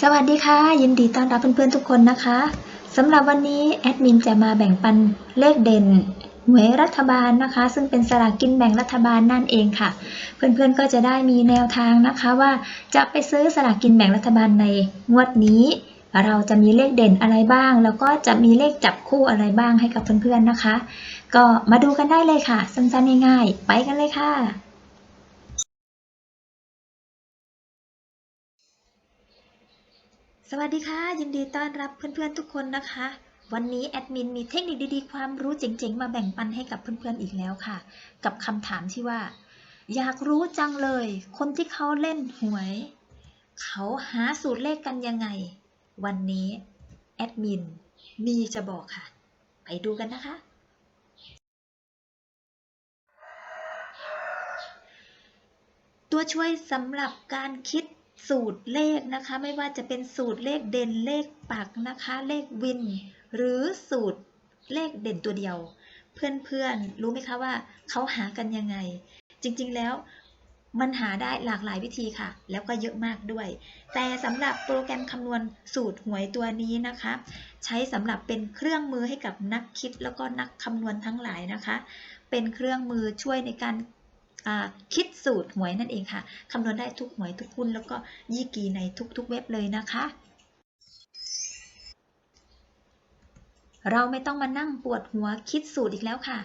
สวัสดีค่ะ ยินดีต้อนรับเพื่อนๆทุกคนนะคะสำหรับวันนี้แอดมินจะมาแบ่งปันเลขเด่นหวยรัฐบาลนะคะ ซึ่งเป็นสลากกินแบ่งรัฐบาลนั่นเองค่ะ เพื่อนๆก็จะได้มีแนวทางนะคะว่าจะไปซื้อสลากกินแบ่งรัฐบาลในงวดนี้ เราจะมีเลขเด่นอะไรบ้าง แล้วก็จะมีเลขจับคู่อะไรบ้างให้กับเพื่อนๆนะคะ ก็มาดูกันได้เลยค่ะ สั้นๆง่ายๆไปกันเลยค่ะ สวัสดีค่ะ ยินดีต้อนรับเพื่อนๆทุกคนนะคะ วันนี้แอดมินมีเทคนิคดีๆ ความรู้เจ๋งๆ มาแบ่งปันให้กับเพื่อนๆอีกแล้วค่ะ กับคำถามที่ว่า อยากรู้จังเลย คนที่เขาเล่นหวย เขาหาสูตรเลขกันยังไง วันนี้แอดมินมีจะบอกค่ะ ไปดูกันนะคะ ตัวช่วยสำหรับการคิด สูตรเลขนะคะ ไม่ว่าจะเป็นสูตรเลขเด่นเลขปักนะคะ เลขวิน หรือสูตรเลขเด่นตัวเดียว เพื่อนๆรู้ไหมคะว่าเขาหากันยังไง จริงๆแล้วมันหาได้หลากหลายวิธีค่ะ แล้วก็เยอะมากด้วย แต่สำหรับโปรแกรมคำนวณสูตรหวยตัวนี้นะคะ ใช้สำหรับเป็นเครื่องมือให้กับนักคิดแล้วก็นักคำนวณทั้งหลายนะคะ เป็นเครื่องมือช่วยในการ คิดสูตรหวยนั่นเองค่ะคำนวณได้ทุกหวยทุกหุ้นแล้วก็ยี่กีในทุกๆเว็บเลยนะคะ เราไม่ต้องมานั่งปวดหัวคิดสูตรอีกแล้วค่ะ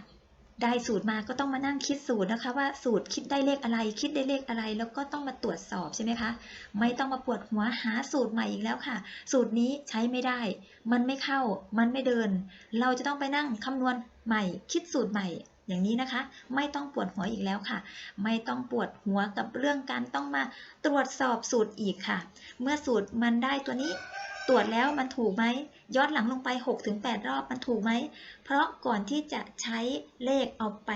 ได้สูตรมาก็ต้องมานั่งคิดสูตรนะคะ ว่าสูตรคิดได้เลขอะไร คิดได้เลขอะไร แล้วก็ต้องมาตรวจสอบใช่ไหมคะ ไม่ต้องมาปวดหัวหาสูตรใหม่อีกแล้วค่ะ สูตรนี้ใช้ไม่ได้ มันไม่เข้า มันไม่เดิน เราจะต้องไปนั่งคำนวณใหม่ คิดสูตรใหม่ อย่างนี้นะคะ ไม่ต้องปวดหัวอีกแล้วค่ะ ไม่ต้องปวดหัวกับเรื่องการต้องมาตรวจสอบสูตรอีกค่ะ เมื่อสูตรมันได้ตัวนี้ ตรวจแล้วมันถูกไหมย้อนหลังลงไป 6-8 รอบมันถูกไหม เพราะก่อนที่จะใช้เลขเอาไป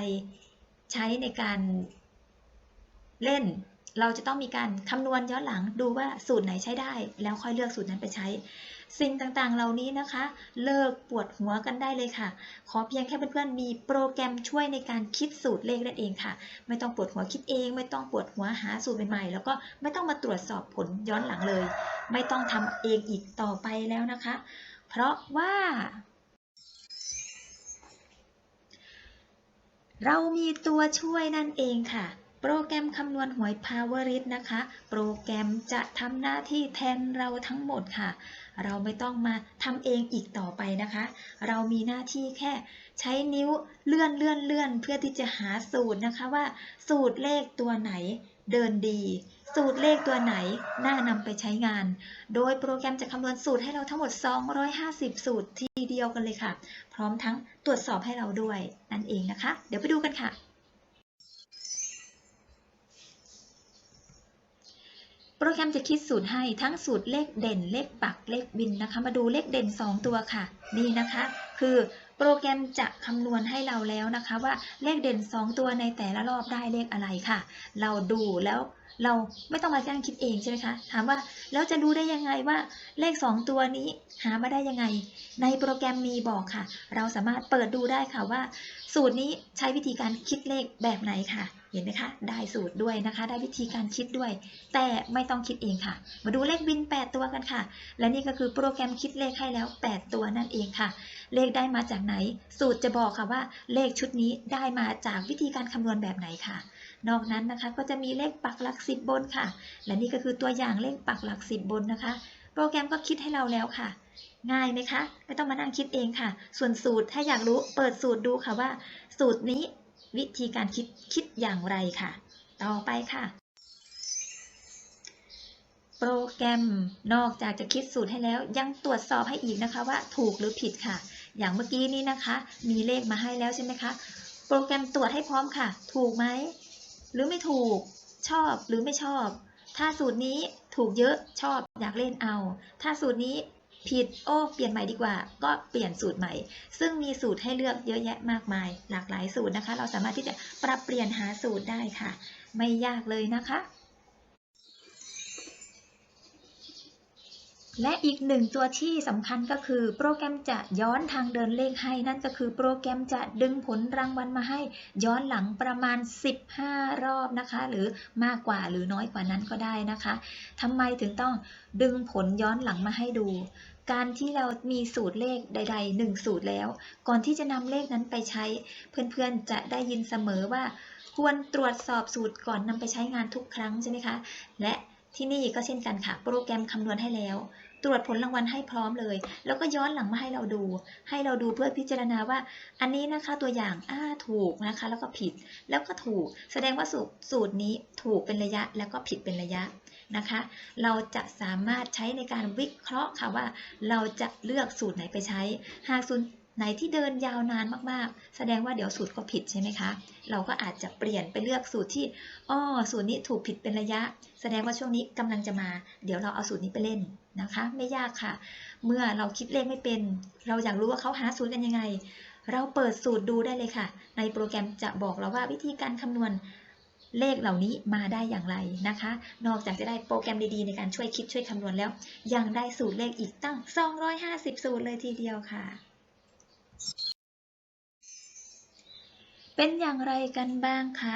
ใช้ในการเล่น เราจะต้องมีการคำนวณย้อนหลังดูว่าสูตรไหนใช้ได้ แล้วค่อยเลือกสูตรนั้นไปใช้ สิ่งต่างๆ เหล่านี้นะคะ เลิกปวดหัวกันได้เลยค่ะ ขอเพียงแค่เพื่อนๆมีโปรแกรมช่วยในการคิดสูตรเลขนั่นเองค่ะ ไม่ต้องปวดหัวคิดเอง ไม่ต้องปวดหัวหาสูตรใหม่ๆ แล้วก็ไม่ต้องมาตรวจสอบผลย้อนหลังเลย ไม่ต้องทำเองอีกต่อไปแล้วนะคะ เพราะว่าเรามีตัวช่วยนั่นเองค่ะ โปรแกรมคำนวณหวย Powerit นะคะ โปรแกรมจะทำหน้าที่แทนเราทั้งหมดค่ะ เราไม่ต้องมาทำเองอีกต่อไปนะคะ เรามีหน้าที่แค่ใช้นิ้วเลื่อนเลื่อนเลื่อนเพื่อที่จะหาสูตรนะคะว่า สูตรเลขตัวไหนเดินดี สูตรเลขตัวไหนน่านำไปใช้งาน โดยโปรแกรมจะคำนวณสูตรให้เราทั้งหมด 250 สูตรทีเดียวกันเลยค่ะ พร้อมทั้งตรวจสอบให้เราด้วยนั่นเองนะคะ เดี๋ยวไปดูกันค่ะ โปรแกรมจะคิดสูตรให้ทั้งสูตรเลขเด่น เลขปักเลขบินนะคะ มาดูเลขเด่น 2 ตัวค่ะ นี่นะคะ คือโปรแกรมจะคำนวณให้เราแล้วนะคะ ว่าเลขเด่น 2 ตัวในแต่ละรอบได้เลขอะไรค่ะ เราดูแล้วเราไม่ต้องมาจ้างคิดเองใช่ไหมคะ ถามว่าแล้วจะรู้ได้ยังไงว่าเลข 2 ตัวนี้หามาได้ยังไง ในโปรแกรมมีบอกค่ะ เราสามารถเปิดดูได้ค่ะว่า สูตรนี้ใช้วิธีการคิดเลขแบบไหนค่ะ เห็นไหมคะ ได้สูตรด้วยนะคะ ได้วิธีการคิดด้วย แต่ไม่ต้องคิดเองค่ะ มาดูเลขบิน 8 ตัวกันค่ะ และนี่ก็คือโปรแกรมคิดเลขให้แล้ว 8 ตัวนั่นเองค่ะ เลขได้มาจากไหน สูตรจะบอกค่ะว่า เลขชุดนี้ได้มาจากวิธีการคำนวณแบบไหนค่ะ นอกนั้นนะคะก็จะมีเลขปักหลักสิบบนค่ะ และนี่ก็คือตัวอย่างเลขปักหลักสิบบนนะคะ โปรแกรมก็คิดให้เราแล้วค่ะง่ายไหมคะ ไม่ต้องมานั่งคิดเองค่ะ ส่วนสูตรถ้าอยากรู้เปิดสูตรดูค่ะว่า สูตรนี้ วิธีการคิดคิดอย่างไรค่ะ ต่อไปค่ะ โปรแกรมนอกจากจะคิดสูตรให้แล้วยังตรวจสอบให้อีกนะคะว่าถูกหรือผิดค่ะ อย่างเมื่อกี้นี้นะคะ มีเลขมาให้แล้วใช่ไหมคะโปรแกรมตรวจให้พร้อมค่ะ ถูกไหม หรือไม่ถูก ชอบหรือไม่ชอบ ถ้าสูตรนี้ถูกเยอะชอบอยากเล่นเอา ถ้าสูตรนี้ ผิด โอ้ เปลี่ยนใหม่ดีกว่า ก็เปลี่ยนสูตรใหม่ ซึ่งมีสูตรให้เลือกเยอะแยะมากมาย หลากหลายสูตรนะคะ เราสามารถที่จะปรับเปลี่ยนหาสูตรได้ค่ะ ไม่ยากเลยนะคะ และอีกหนึ่งตัวที่สำคัญก็คือ โปรแกรมจะย้อนทางเดินเลขให้ นั่นก็คือโปรแกรมจะดึงผลรางวัลมาให้ ย้อนหลังประมาณ 15 รอบนะคะ หรือมากกว่าหรือน้อยกว่านั้นก็ได้นะคะทำไมถึงต้องดึงผลย้อนหลังมาให้ดู การที่เรามีสูตรเลขใดๆหนึ่งสูตรแล้ว ก่อนที่จะนำเลขนั้นไปใช้ เพื่อนๆจะได้ยินเสมอว่า ควรตรวจสอบสูตรก่อนนำไปใช้งานทุกครั้งใช่ไหมคะ และที่นี่ก็เช่นกันค่ะ โปรแกรมคำนวณให้แล้ว ตรวจผลรางวัลให้พร้อมเลย แล้วก็ย้อนหลังมาให้เราดู ให้เราดูเพื่อพิจารณาว่า อันนี้นะคะตัวอย่างอ้าถูกนะคะ แล้วก็ผิด แล้วก็ถูก แสดงว่าสูตรสูตรนี้ถูกเป็นระยะ แล้วก็ผิดเป็นระยะ นะคะ เราจะสามารถใช้ในการวิเคราะห์ค่ะว่าเราจะเลือกสูตรไหนไปใช้ หากสูตรไหนที่เดินยาวนานมากๆ แสดงว่าเดี๋ยวสูตรก็ผิดใช่ไหมคะ เราก็อาจจะเปลี่ยนไปเลือกสูตรที่อ้อสูตรนี้ถูกผิดเป็นระยะ แสดงว่าช่วงนี้กำลังจะมา เดี๋ยวเราเอาสูตรนี้ไปเล่นนะคะ ไม่ยากค่ะ เมื่อเราคิดเลขไม่เป็น เราอยากรู้ว่าเขาหาสูตรกันยังไง เราเปิดสูตรดูได้เลยค่ะ ในโปรแกรมจะบอกเราว่าวิธีการคำนวณ เลขเหล่านี้มาได้อย่างไรนะคะ นอกจากจะได้โปรแกรมดีๆ ในการช่วยคิดช่วยคำนวณแล้ว ยังได้สูตรเลขอีกตั้ง 250 สูตรเลยทีเดียวค่ะ เป็นอย่างไรกันบ้างคะ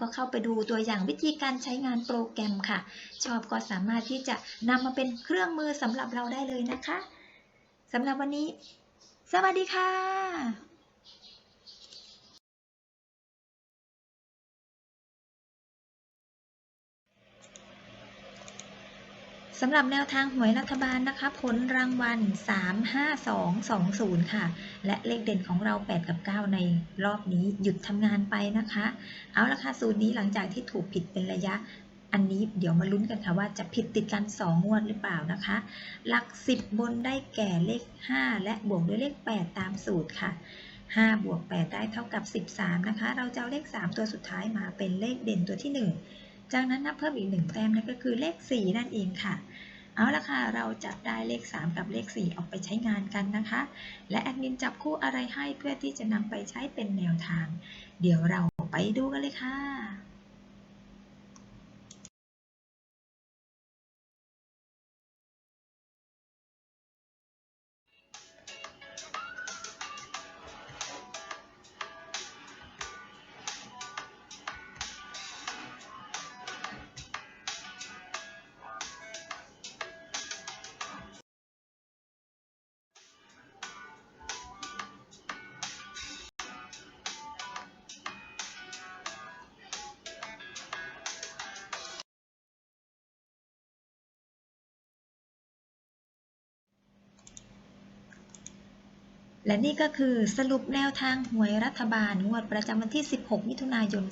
ก็เข้าไปดูตัวอย่างวิธีการใช้งานโปรแกรมค่ะ ชอบก็สามารถที่จะนำมาเป็นเครื่องมือสำหรับเราได้เลยนะคะสำหรับวันนี้ สวัสดีค่ะ สำหรับแนวทางหวยรัฐบาลนะคะ ผลรางวัล 35220 ค่ะ และเลขเด่นของเรา 8 กับ 9 ในรอบนี้หยุดทำงานไปนะคะ เอาละค่ะ สูตรนี้หลังจากที่ถูกผิดเป็นระยะ อันนี้เดี๋ยวมาลุ้นกันค่ะว่าจะผิดติดกัน 2 งวดหรือเปล่านะคะ หลัก 10 บนได้แก่เลข 5 และบวกด้วยเลข 8 ตามสูตรค่ะ5บวก8ได้เท่ากับ 13 นะคะ เราจะเอาเลข 3 ตัวสุดท้ายมาเป็นเลขเด่นตัวที่ 1 จากนั้นนับเพิ่มอีก 1 แต้มนั่นก็คือเลข 4 นั่นเองค่ะ เอาละค่ะ เราจะได้เลข 3 กับเลข 4 ออกไปใช้งานกันนะคะ และแอดมินจับคู่อะไรให้เพื่อที่จะนำไปใช้เป็นแนวทาง เดี๋ยวเราไปดูกันเลยค่ะ และนี่ก็คือสรุปแนวทางหวยรัฐบาลงวดประจำวันที่ 16 มิถุนายน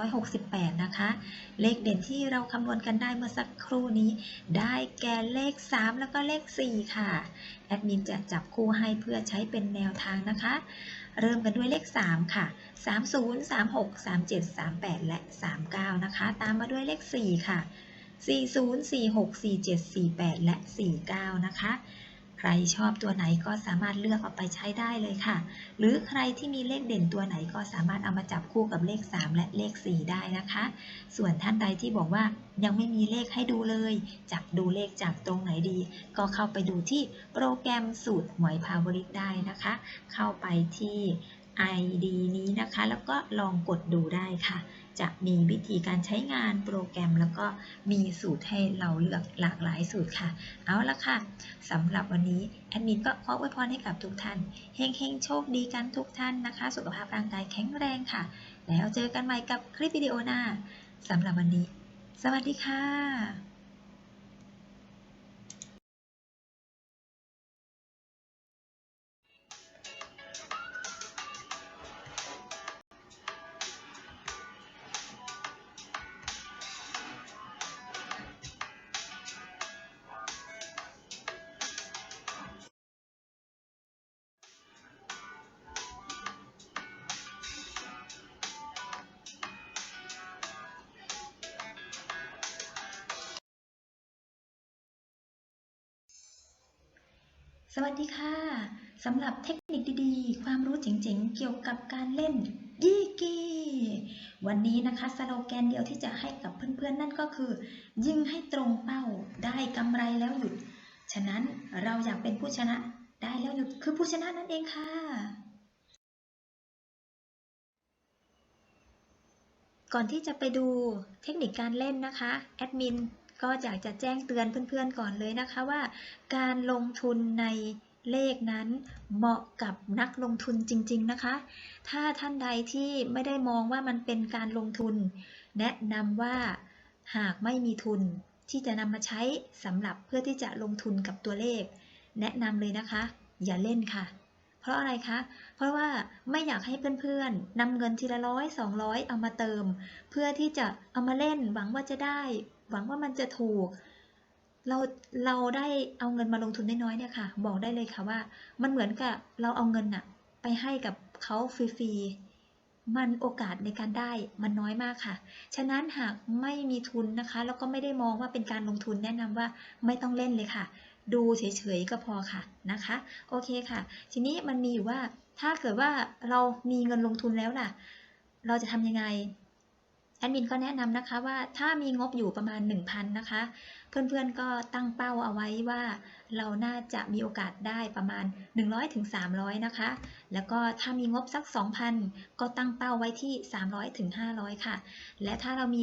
2568 นะคะ เลขเด่นที่เราคำนวณกันได้เมื่อสักครู่นี้ ได้แก่เลข 3 แล้วก็เลข 4 ค่ะ แอดมินจะจับคู่ให้เพื่อใช้เป็นแนวทางนะคะ เริ่มกันด้วยเลข 3 ค่ะ 30 36 37 38 และ 39 นะคะ ตามมาด้วยเลข 4 ค่ะ 40 46 47 48 และ 49 นะคะ ใครชอบตัวไหนก็สามารถเลือกเอาไปใช้ได้เลยค่ะ หรือใครที่มีเลขเด่นตัวไหนก็สามารถเอามาจับคู่กับเลข 3 และเลข 4 ได้นะคะ ส่วนท่านใดที่บอกว่ายังไม่มีเลขให้ดูเลย จับดูเลขจากตรงไหนดี ก็เข้าไปดูที่โปรแกรมสูตรหวยพาวริกได้นะคะ เข้าไปที่ ID นี้นะคะ แล้วก็ลองกดดูได้ค่ะ จะมีวิธีการใช้งานโปรแกรม แล้วก็มีสูตรให้เราเลือกหลากหลายสูตรค่ะ เอาละค่ะสำหรับวันนี้แอดมินก็ขออวยพรให้กับทุกท่านเฮงเฮงๆโชคดีกันทุกท่านนะคะ สุขภาพร่างกายแข็งแรงค่ะ แล้วเจอกันใหม่กับคลิปวิดีโอหน้าสำหรับวันนี้ สวัสดีค่ะ สดีค่ะสำหรับเทคนิคดีๆ ความรู้เจ๋งๆ เกี่ยวกับการเล่นยี่กีวันนี้นะคะสโลแกนเดียวที่จะให้กับเพื่อนๆ นั่นก็คือ ยิงให้ตรงเป้าได้กำไรแล้วหยุด ฉะนั้นเราอยากเป็นผู้ชนะได้แล้วหยุดคือผู้ชนะนั่นเองค่ะ ก่อนที่จะไปดูเทคนิคการเล่นนะคะแอดมินก็อยากจะแจ้งเตือนเพื่อนๆก่อนเลยนะคะว่า การลงทุนใน เลขนั้นเหมาะกับนักลงทุนจริง ๆ นะคะ ถ้าท่านใดที่ไม่ได้มองว่ามันเป็นการลงทุน แนะนำว่าหากไม่มีทุนที่จะนำมาใช้สำหรับเพื่อที่จะลงทุนกับตัวเลข แนะนำเลยนะคะ อย่าเล่นค่ะ เพราะอะไรคะ เพราะว่าไม่อยากให้เพื่อนๆนำเงินทีละร้อยสองร้อยเอามาเติม เพื่อที่จะเอามาเล่นหวังว่าจะได้ หวังว่ามันจะถูก เราเราได้เอาเงินมาลงทุนน้อยๆเนี่ยค่ะ บอกได้เลยค่ะว่า มันเหมือนกับเราเอาเงินน่ะไปให้กับเขาฟรีๆมันโอกาสในการได้มันน้อยมากค่ะ ฉะนั้นหากไม่มีทุนนะคะ แล้วก็ไม่ได้มองว่าเป็นการลงทุนแนะนำว่าไม่ต้องเล่นเลยค่ะ ดูเฉยๆก็พอค่ะนะคะ โอเคค่ะ ทีนี้มันมีอยู่ว่าถ้าเกิดว่าเรามีเงินลงทุนแล้วล่ะ เราจะทำยังไง แอดมินก็แนะนำนะคะว่าถ้ามีงบอยู่ประมาณ 1,000 นะคะ เพื่อนๆก็ตั้งเป้าเอาไว้ว่าเราน่าจะมีโอกาสได้ประมาณ 100-300ถึงนะคะ แล้วก็ถ้ามีงบสัก 2,000 ก็ตั้งเป้าไว้ที่ 300ถึง500 ค่ะ และถ้าเรามี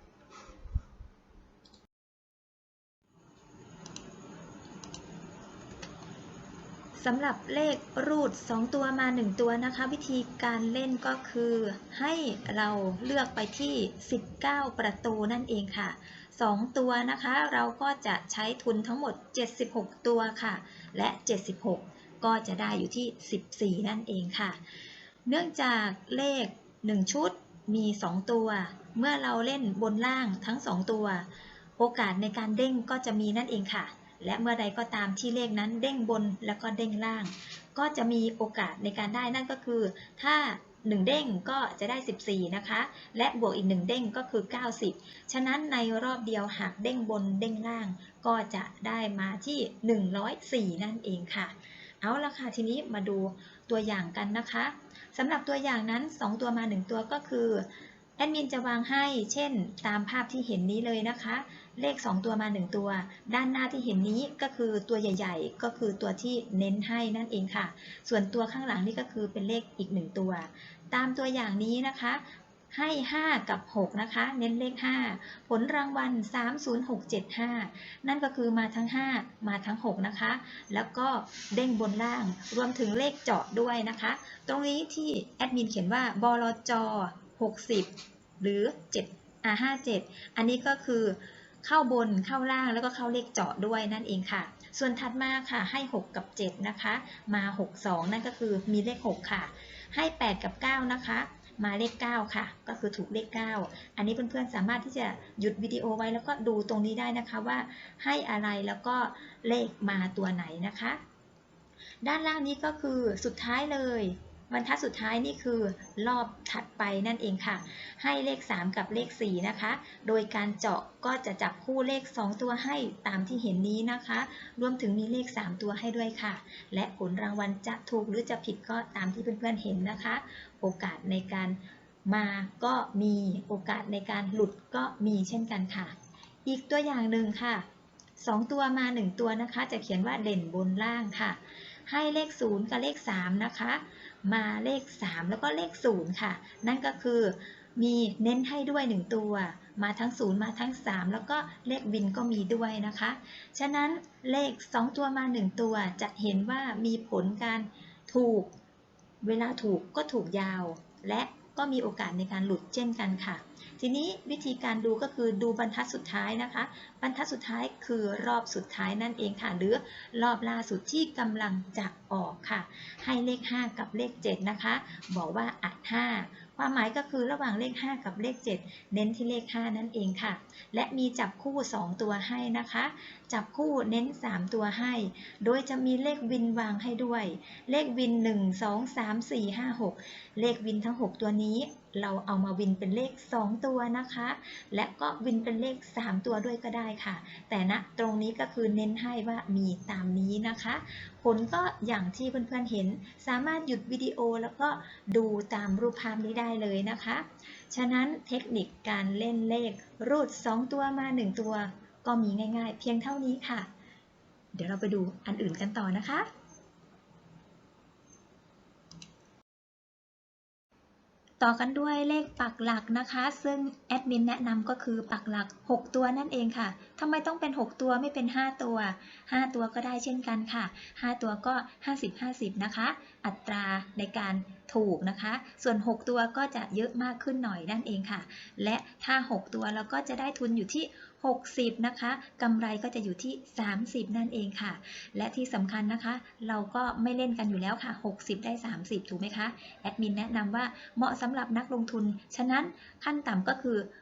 สำหรับเลขรูด 2 ตัวมา 1 ตัวนะคะ วิธีการเล่นก็คือให้เราเลือกไปที่ 19 ประตูนั่นเองค่ะ 2 ตัวนะคะ เราก็จะใช้ทุนทั้งหมด 76 ตัวค่ะ และ 76 ก็จะได้อยู่ที่ 14 นั่นเองค่ะ เนื่องจากเลข 1 ชุดมี 2 ตัว เมื่อเราเล่นบนล่างทั้ง 2 ตัว โอกาสในการเด้งก็จะมีนั่นเองค่ะ และเมื่อใดก็ตามที่เลขนั้นเด้งบนแล้วก็เด้งล่าง ก็จะมีโอกาสในการได้นั่นก็คือ ถ้า 1 เด้งก็จะได้ 14 นะคะ และบวกอีก 1 เด้งก็คือ 90 ฉะนั้นในรอบเดียวหากเด้งบนเด้งล่าง ก็จะได้มาที่ 104 นั่นเองค่ะ เอาละค่ะทีนี้มาดูตัวอย่างกันนะคะสำหรับตัวอย่างนั้น 2 ตัวมา 1 ตัวก็คือแอดมินจะวางให้ เช่น ตามภาพที่เห็นนี้เลยนะคะ เลข 2 ตัวมา 1 ตัว ด้านหน้าที่เห็นนี้ก็คือตัวใหญ่ ๆ ก็คือตัวที่เน้นให้นั่นเองค่ะ ส่วนตัวข้างหลังนี่ก็คือเป็นเลขอีก 1 ตัว ตามตัวอย่างนี้นะคะให้ 5 กับ 6 นะคะ เน้นเลข 5 ผลรางวัล 30675 นั่นก็คือมาทั้ง 5 มาทั้ง 6 นะคะ แล้วก็เด้งบนล่าง รวมถึงเลขเจาะด้วยนะคะ ตรงนี้ที่แอดมินเขียนว่าบลจ60 หรือ7อ่า57 อันนี้ก็คือ เข้าบนเข้าล่างแล้วก็เข้าเลขเจาะด้วยนั่นเองค่ะ ส่วนถัดมาค่ะให้ 6 กับ 7 นะคะ มา 62 นั่นก็คือมีเลข 6 ค่ะ ให้ 8 กับ 9 นะคะ มาเลข 9 ค่ะ ก็คือถูกเลข 9 อันนี้เพื่อนๆสามารถที่จะหยุดวิดีโอไว้แล้วก็ดูตรงนี้ได้นะคะว่าให้อะไรแล้วก็เลขมาตัวไหนนะคะ ด้านล่างนี้ก็คือสุดท้ายเลย บรรทัดสุดท้ายนี่คือรอบถัดไปนั่นเองค่ะ ให้เลข 3 กับเลข 4 นะคะ โดยการเจาะก็จะจับคู่เลข 2 ตัวให้ตามที่เห็นนี้นะคะ รวมถึงมีเลข 3 ตัวให้ด้วยค่ะ และผลรางวัลจะถูกหรือจะผิดก็ตามที่เพื่อนๆเห็นนะคะ โอกาสในการมาก็มีโอกาสในการหลุดก็มีเช่นกันค่ะ อีกตัวอย่างหนึ่งค่ะ 2 ตัวมา 1 ตัวนะคะ จะเขียนว่าเด่นบนล่างค่ะ ให้เลข 0 กับเลข 3 นะคะ มาเลข 3 แล้วก็เลข 0 ค่ะ นั่นก็คือมีเน้นให้ด้วย 1 ตัว มาทั้ง 0 มาทั้ง 3 แล้วก็เลขวินก็มีด้วยนะคะ ฉะนั้นเลข 2 ตัวมา 1 ตัวจะเห็นว่ามีผลการถูก เวลาถูกก็ถูกยาว และก็มีโอกาสในการหลุดเช่นกันค่ะ ทีนี้วิธีการดูก็คือดูบรรทัดสุดท้ายนะคะ บรรทัดสุดท้ายคือรอบสุดท้ายนั่นเองค่ะ หรือรอบล่าสุดที่กำลังจะออกค่ะ ให้เลข 5 กับเลข 7 นะคะ บอกว่าอัด 5 ความหมายก็คือระหว่างเลข 5 กับเลข 7 เน้นที่เลข 5 นั่นเองค่ะ และมีจับคู่ 2 ตัวให้นะคะ จับคู่เน้น 3 ตัวให้ โดยจะมีเลขวินวางให้ด้วย เลขวิน 1 2 3 4 5 6 เลขวินทั้ง 6 ตัวนี้ เราเอามาวินเป็นเลข 2 ตัวนะคะ และก็วินเป็นเลข 3 ตัวด้วยก็ได้ค่ะ แต่ณตรงนี้ก็คือเน้นให้ว่ามีตามนี้นะคะ ผลก็อย่างที่เพื่อนๆเห็น สามารถหยุดวิดีโอแล้วก็ดูตามรูปภาพนี้ได้เลยนะคะ ฉะนั้นเทคนิคการเล่นเลขรูด 2 ตัวมา 1 ตัว ก็มีง่าย ๆ เพียงเท่านี้ค่ะ เดี๋ยวเราไปดูอันอื่นกันต่อนะคะ ต่อกันด้วยเลขปักหลักนะคะ ซึ่งแอดมินแนะนำก็คือปักหลัก 6 ตัวนั่นเองค่ะทำไมต้องเป็น 6 ตัวไม่เป็น 5 ตัว 5 ตัวก็ได้เช่นกันค่ะ 5 ตัวก็ 50-50 นะคะ อัตราในการถูกนะคะ ส่วน 6 ตัวก็จะเยอะมากขึ้นหน่อยนั่นเองค่ะ และถ้า 6 ตัวเราก็จะได้ทุนอยู่ที่ 60 นะคะกำไรก็จะอยู่ที่ 30 นั่นเองค่ะ และที่สำคัญนะคะ เราก็ไม่เล่นกันอยู่แล้วค่ะ 60 ได้ 30 ถูกไหมคะ แอดมินแนะนำว่าเหมาะสำหรับนักลงทุน ฉะนั้นขั้นต่ำก็คือ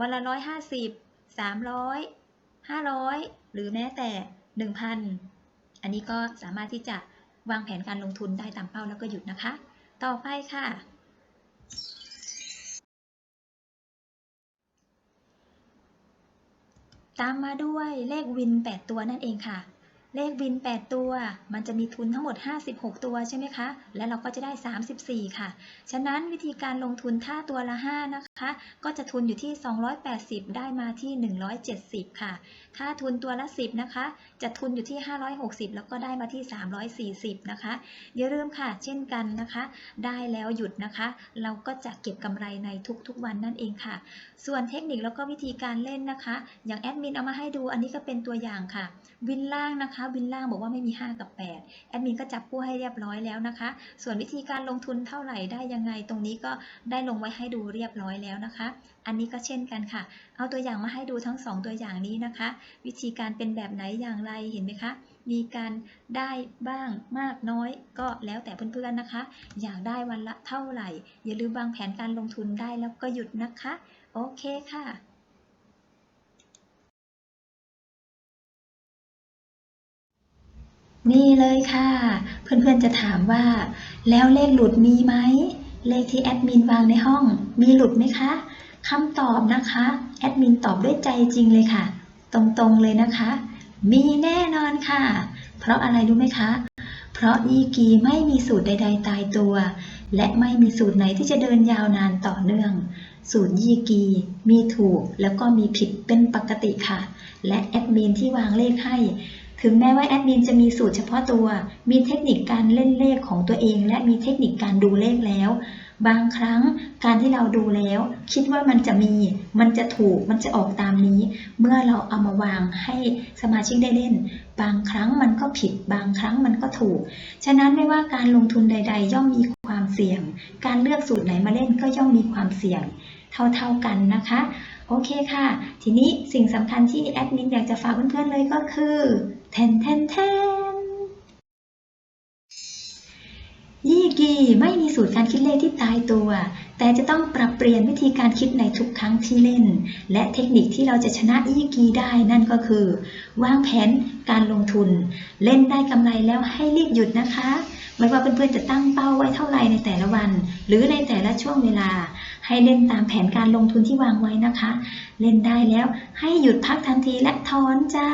วันละร้อยห้าสิบสามร้อยห้าร้อยหรือแม้แต่หนึ่งพันอันนี้ก็สามารถที่จะวางแผนการลงทุนได้ตามเป้าแล้วก็หยุดนะคะ ต่อไปค่ะ ตามมาด้วยเลขวิน 8 ตัวนั่นเองค่ะ เลขบิน 8 ตัว มันจะมีทุนทั้งหมด 56 ตัวใช่ไหมคะ และเราก็จะได้ 34 ค่ะ ฉะนั้นวิธีการลงทุนถ้าตัวละ 5 นะคะ ก็จะทุนอยู่ที่ 280 ได้มาที่ 170 ค่ะ ถ้าทุนตัวละ 10 นะคะ จะทุนอยู่ที่ 560 แล้วก็ได้มาที่ 340 นะคะ อย่าลืมค่ะ เช่นกันนะคะ ได้แล้วหยุดนะคะ เราก็จะเก็บกำไรในทุกๆวันนั่นเองค่ะ ส่วนเทคนิคแล้วก็วิธีการเล่นนะคะ อย่างแอดมินเอามาให้ดู อันนี้ก็เป็นตัวอย่างค่ะ วินล่างนะคะ วินล่างบอกว่าไม่มี 5 กับ 8 แอดมินก็จับคู่ให้เรียบร้อยแล้วนะคะ ส่วนวิธีการลงทุนเท่าไหร่ได้ยังไง ตรงนี้ก็ได้ลงไว้ให้ดูเรียบร้อยแล้วนะคะ อันนี้ก็เช่นกันค่ะ เอาตัวอย่างมาให้ดูทั้ง 2 ตัวอย่างนี้นะคะ วิธีการเป็นแบบไหนอย่างไรเห็นไหมคะ มีการได้บ้างมากน้อยก็แล้วแต่เพื่อนๆนะคะ อยากได้วันละเท่าไหร่ อย่าลืมวางแผนการลงทุนได้แล้วก็หยุดนะคะ โอเคค่ะนี่เลยค่ะ เพื่อนๆจะถามว่า แล้วเลขหลุดมีไหม เลขที่แอดมินวางในห้อง มีหลุดไหมคะ คำตอบนะคะ แอดมินตอบด้วยใจจริงเลยค่ะ ตรงๆเลยนะคะ มีแน่นอนค่ะ เพราะอะไรรู้ไหมคะ เพราะยีกีไม่มีสูตรใด ๆ ตายตัว และไม่มีสูตรไหนที่จะเดินยาวนานต่อเนื่อง สูตรยีกีมีถูกแล้วก็มีผิดเป็นปกติค่ะ และแอดมินที่วางเลขให้ถึงแม้ว่าแอดมินจะมีสูตรเฉพาะตัว มีเทคนิคการเล่นเลขของตัวเอง และมีเทคนิคการดูเลขแล้ว บางครั้งการที่เราดูแล้ว คิดว่ามันจะมี มันจะถูก มันจะออกตามนี้ เมื่อเราเอามาวางให้สมาชิกได้เล่น บางครั้งมันก็ผิด บางครั้งมันก็ถูก ฉะนั้นไม่ว่าการลงทุนใด ๆ ย่อมมีความเสี่ยง การเลือกสูตรไหนมาเล่นก็ย่อมมีความเสี่ยง เท่าๆกันนะคะ โอเคค่ะ ทีนี้สิ่งสำคัญที่แอดมินอยากจะฝากเพื่อนๆเลยก็คือแทนแทนแทนยี่กี ไม่มีสูตรการคิดเลขที่ตายตัว แต่จะต้องปรับเปลี่ยนวิธีการคิดในทุกครั้งที่เล่น และเทคนิคที่เราจะชนะยี่กีได้นั่นก็คือ วางแผนการลงทุน เล่นได้กำไรแล้วให้รีบหยุดนะคะ ไม่ว่าเพื่อนๆจะตั้งเป้าไว้เท่าไหร่ในแต่ละวัน หรือในแต่ละช่วงเวลา ให้เล่นตามแผนการลงทุนที่วางไว้นะคะ เล่นได้แล้วให้หยุดพักทันทีและถอนจ้า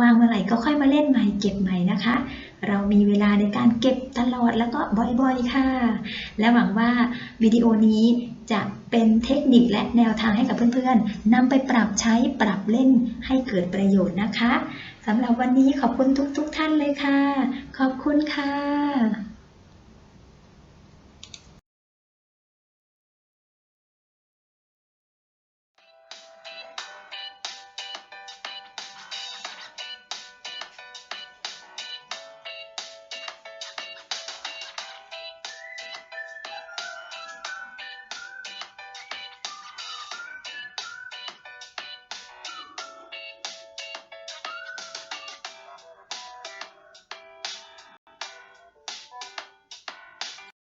วางเมื่อไหร่ก็ค่อยมาเล่นใหม่เก็บใหม่นะคะ เรามีเวลาในการเก็บตลอดแล้วก็บ่อยๆค่ะ และหวังว่าวิดีโอนี้จะเป็นเทคนิคและแนวทางให้กับเพื่อนๆนำไปปรับใช้ปรับเล่นให้เกิดประโยชน์นะคะสำหรับวันนี้ขอบคุณทุกๆท่านเลยค่ะ ขอบคุณค่ะ